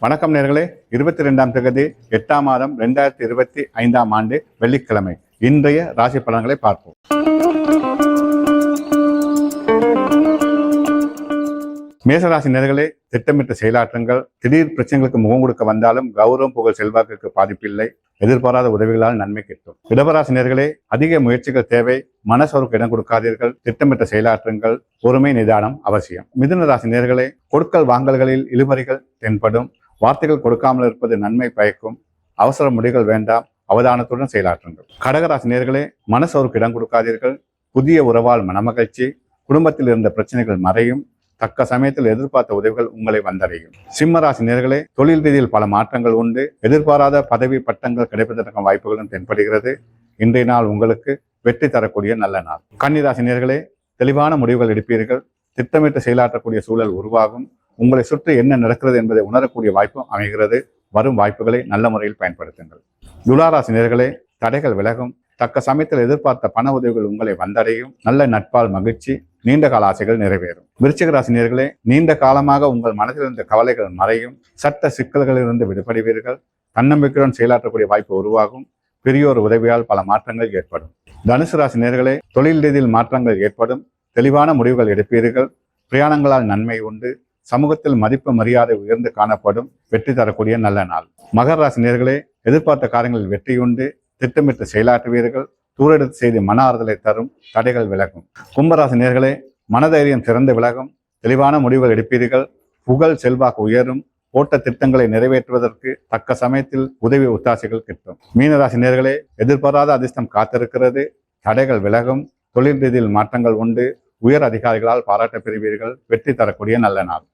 வணக்கம் நேர்களே. இருபத்தி ரெண்டாம் தேதி எட்டாம் மாதம் ரெண்டாயிரத்தி இருபத்தி ஐந்தாம் ஆண்டு வெள்ளிக்கிழமை. இன்றைய ராசி பலன்களை பார்ப்போம். மேசராசி நேர்களே திட்டமிட்ட செயலாற்றங்கள் திடீர் பிரச்சனைகளுக்கு முகம் கொடுக்க வந்தாலும் கௌரவம் புகழ் செல்வாக்கு பாதிப்பில்லை. எதிர்பாராத உதவிகளால் நன்மை கிட்டும். இடபராசி நேர்களே அதிக முயற்சிகள் தேவை. மனசோருக்கு இடம் கொடுக்காதீர்கள். திட்டமிட்ட செயலாற்றங்கள் பொறுமை நிதானம் அவசியம். மிதுன ராசி நேர்களே கொடுக்கல் வாங்கல்களில் இழுபறிகள் தென்படும். வார்த்தைகள் கொடுக்காமல் இருப்பது நன்மை பயக்கும். அவசர முடிவுகள் வேண்டாம். அவதானத்துடன் செயலாற்றுங்கள். கடகராசி நேர்களே மனசோருக்கு இடம் கொடுக்காதீர்கள். புதிய உறவால் மனமகிழ்ச்சி குடும்பத்தில் இருந்த பிரச்சனைகள் மறையும். தக்க சமயத்தில் எதிர்பார்த்த உதவிகள் உங்களை வந்தடையும். சிம்மராசி நேர்களே தொழில் ரீதியில் பல மாற்றங்கள் உண்டு. எதிர்பாராத பதவி பட்டங்கள் கிடைப்பதற்கான வாய்ப்புகளும் தென்படுகிறது. இன்றைய நாள் உங்களுக்கு வெற்றி தரக்கூடிய நல்ல நாள். கன்னிராசி நேர்களே தெளிவான முடிவுகள் எடுப்பீர்கள். திட்டமிட்டு செயலாற்றக்கூடிய சூழல் உருவாகும். உங்களை சுற்றி என்ன நடக்கிறது என்பதை உணரக்கூடிய வாய்ப்பும் அமைகிறது. வரும் வாய்ப்புகளை நல்ல முறையில் பயன்படுத்துங்கள். துளாராசி நேர்களே தடைகள் விலகும். தக்க சமயத்தில் எதிர்பார்த்த பண உதவிகள் உங்களை வந்தடையும். நல்ல நட்பால் மகிழ்ச்சி நீண்ட கால ஆசைகள் நிறைவேறும். விருச்சிக ராசினியர்களே நீண்ட காலமாக உங்கள் மனதில் இருந்த கவலைகள் மறையும். சட்ட சிக்கல்களிலிருந்து விடுபடுவீர்கள். தன்னம்பிக்கையுடன் செயலாற்றக்கூடிய வாய்ப்பு உருவாகும். பெரியோர் உதவியால் பல மாற்றங்கள் ஏற்படும். தனுசு ராசி நேர்களே தொழில் ரீதியில் மாற்றங்கள் ஏற்படும். தெளிவான முடிவுகள் எடுப்பீர்கள். பிரயாணங்களால் நன்மை உண்டு. சமூகத்தில் மதிப்பு மரியாதை உயர்ந்து காணப்படும் வெற்றி தரக்கூடிய நல்ல நாள். மகர ராசி நேர்களே எதிர்பார்த்த காரியங்களில் வெற்றியுண்டு. திட்டமிட்டு செயலாற்றுவீர்கள். தூரெடுத்து செய்து மன ஆறுதலை தரும். தடைகள் விலகும். கும்பராசி நேர்களே மனதைரியம் சிறந்து விலகும். தெளிவான முடிவுகள் எடுப்பீர்கள். புகழ் செல்வாக்கு உயரும். ஓட்ட திட்டங்களை நிறைவேற்றுவதற்கு தக்க சமயத்தில் உதவி ஒத்தாசைகள் கிட்டும். மீனராசி நேர்களே எதிர்பாராத அதிர்ஷ்டம் காத்திருக்கிறது. தடைகள் விலகும். தொழில் ரீதியில் மாற்றங்கள் உண்டு. உயர் அதிகாரிகளால் பாராட்ட பெறுவீர்கள். வெற்றி தரக்கூடிய நல்ல நாள்.